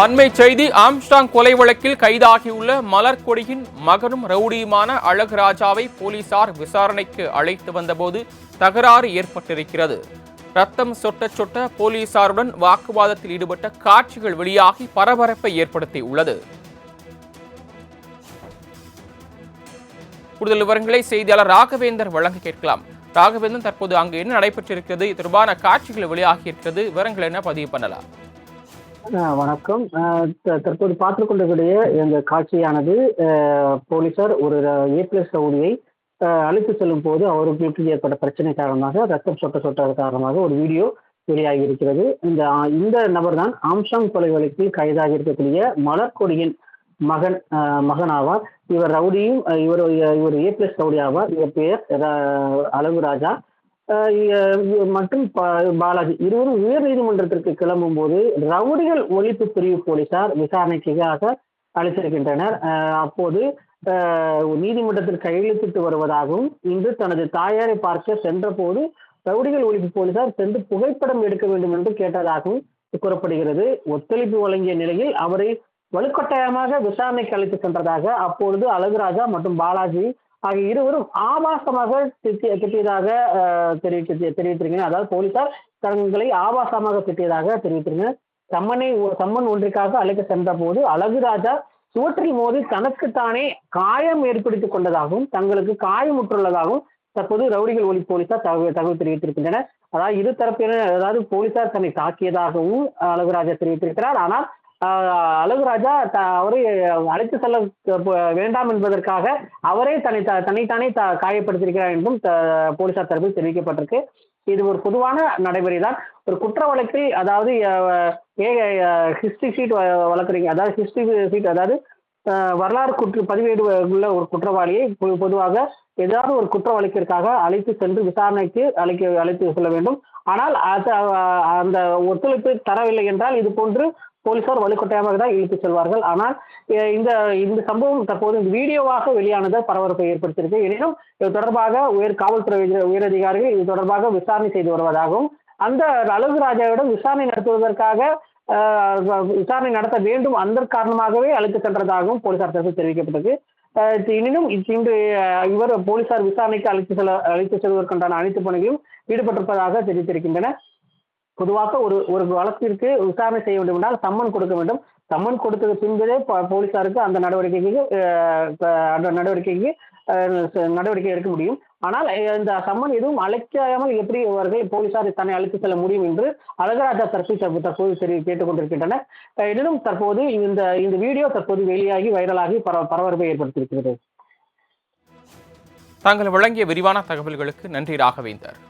அண்மை செய்தி ஆம்ஸ்டாங் கொலை வழக்கில் கைதாகியுள்ள மலர்கொடியின் மகனும் ரவுடியுமான அழகுராஜாவை போலீசார் விசாரணைக்கு அழைத்து வந்தபோது தகராறு ஏற்பட்டிருக்கிறது. ரத்தம் சொட்ட சொட்ட போலீசாருடன் வாக்குவாதத்தில் ஈடுபட்ட காட்சிகள் வெளியாகி பரபரப்பை ஏற்படுத்தியுள்ளது. கூடுதல் விவரங்களை செய்தியாளர் ராகவேந்தர் வழங்க கேட்கலாம். ராகவேந்தன் தற்போது அங்கு என்ன நடைபெற்றிருக்கிறது தொடர்பான காட்சிகள் வெளியாகி இருக்கிறது விவரங்கள் என்ன பதிவு பண்ணலாம். வணக்கம். த- தற்போது பார்த்து கொண்டிருக்கிற இந்த காட்சியானது போலீசார் ஒரு ஏ பிளஸ் ரவுடியை அழைத்து செல்லும் போது அவருக்கு ஏற்பட்ட பிரச்சனை காரணமாக ரத்தம் சொட்ட சொட்ட காரணமாக ஒரு வீடியோ வெளியாகி இருக்கிறது இந்த இந்த நபர் தான் ஆம்சாங் கொலை வழக்கில் கைதாக இருக்கக்கூடிய மலர்கொடியின் மகன் மகன் ஆவார் இவர் ரவுடியும் இவர் இவர் ஏ பிளஸ் ரவுடி ஆவார் இவர் பெயர் அழகு ராஜா மற்றும் பாலாஜி. இருவரும் உயர் நீதிமன்றத்திற்கு கிளம்பும் போது ரவுடிகள் ஒழிப்பு பிரிவு போலீசார் விசாரணைக்காக அழைத்திருக்கின்றனர். அப்போது நீதிமன்றத்தில் கையெழுத்திட்டு வருவதாகவும் இன்று தனது தாயாரை பார்க்க சென்றபோது ரவுடிகள் ஒழிப்பு போலீசார் சென்று புகைப்படம் எடுக்க வேண்டும் என்று கேட்டதாகவும் கூறப்படுகிறது. ஒத்துழைப்பு வழங்கிய நிலையில் அவரை வலுக்கட்டாயமாக விசாரணைக்கு அழைத்து சென்றதாக அப்பொழுது அழகுராஜா மற்றும் பாலாஜி ஆகிய இருவரும் ஆபாசமாக திட்டிய திட்டியதாக தெரிவித்து தெரிவித்திருக்கிறார் அதாவது போலீசார் தங்களை ஆபாசமாக திட்டியதாக தெரிவித்திருக்கிறார் சம்மனை சம்மன் ஒன்றிற்காக அழைக்க சென்ற போது அழகுராஜா சுவற்றில் மோதி தனக்குத்தானே காயம் ஏற்படுத்திக் கொண்டதாகவும் தங்களுக்கு காயமுற்றுள்ளதாகவும் தற்போது ரவுடிகள் ஒளி போலீசார் தகவல் தகவல் தெரிவித்திருக்கின்றனர். அதாவது இரு தரப்பினர் அதாவது போலீசார் தன்னை தாக்கியதாகவும் அழகுராஜா தெரிவித்திருக்கிறார். ஆனால் அழகுராஜா த- அவரை அழைத்து செல்ல வேண்டாம் என்பதற்காக அவரே தன்னை த- தன்னைத்தானே த காயப்படுத்தியிருக்கிறார் என்றும் த- போலீசார் தரப்பில் தெரிவிக்கப்பட்டிருக்கு. இது ஒரு பொதுவான நடைமுறை தான். ஒரு குற்ற வழக்கில் அதாவது ஏ ஹிஸ்டரி ஷீட் வளர்க்குறீங்க. அதாவது ஹிஸ்டரி ஷீட் அதாவது வரலாறு குற்ற பதிவேடு உள்ள ஒரு குற்றவாளியை பொதுவாக ஏதாவது ஒரு குற்ற வழக்கிற்காக அழைத்து சென்று விசாரணைக்கு அழைக்க அழைத்து செல்ல வேண்டும். ஆனால் அது அந்த ஒத்துழைப்பு தரவில்லை என்றால் இது போன்று போலீசார் வலுக்கட்டாயமாக தான் இழுத்து செல்வார்கள். ஆனால் இந்த இந்த சம்பவம் தற்போது இந்த வீடியோவாக வெளியானது பரபரப்பை ஏற்படுத்தியிருக்கு. எனினும் இது தொடர்பாக உயர் காவல்துறை உயர் உயரதிகாரிகள் இது தொடர்பாக விசாரணை செய்து வருவதாகவும் அந்த அழகு ராஜாவிடம் விசாரணை நடத்துவதற்காக விசாரணை நடத்த வேண்டும் அந்த காரணமாகவே அழைத்து சென்றதாகவும் போலீசார் தரப்பில் தெரிவிக்கப்பட்டது எனினும் இன்று இவர் போலீசார் விசாரணைக்கு அழைத்து செல்ல அழைத்து செல்வதற்குண்டான அனைத்து பணிகளும் ஈடுபட்டிருப்பதாக தெரிவித்திருக்கின்றன. பொதுவாக ஒரு ஒரு வழக்கிற்கு விசாரணை செய்ய வேண்டும் என்றால் சம்மன் கொடுக்க வேண்டும். சம்மன் கொடுத்தது பின்பதே போலீசாருக்கு அந்த நடவடிக்கைக்கு அந்த நடவடிக்கைக்கு நடவடிக்கை எடுக்க முடியும். ஆனால் இந்த சம்மன் எதுவும் அழைக்காமல் எப்படி அவர்கள் போலீசார் தன்னை அழைத்து செல்ல முடியும் என்று அழகராஜா தற்போது தற்போது தெரி கேட்டுக்கொண்டிருக்கின்றனர். எனினும் தற்போது இந்த இந்த வீடியோ தற்போது வெளியாகி வைரலாகி பர பரபரப்பை ஏற்படுத்தியிருக்கிறது. தாங்கள் வழங்கிய விரிவான தகவல்களுக்கு நன்றி ராகவேந்தர்.